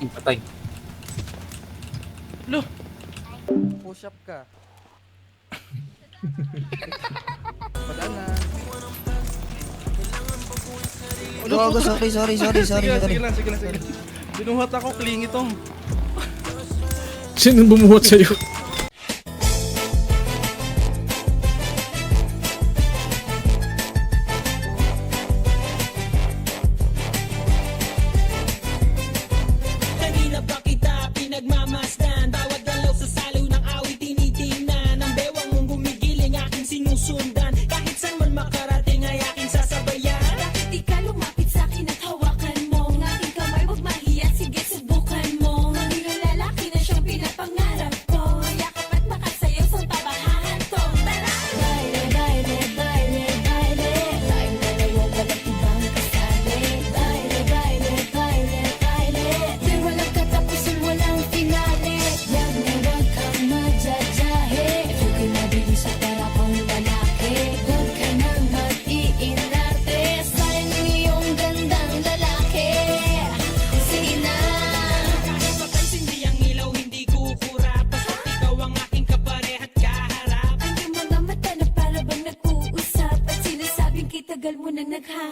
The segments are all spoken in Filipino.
Yung patay. Lo, Push up ka. Padaan na. Gago, sorry, sorry, sorry, sorry, sige, sorry. sige lang, sige lang, sige lang. Binuhat ako, cling itong. Sino bumuhat sa'yo? pinagmamasdan. Bawat galaw sa saliw ng awit tinitingnan. Ang bewang mong gumigiling aking sinusundan.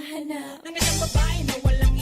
hinahanap Ang isang babae na walang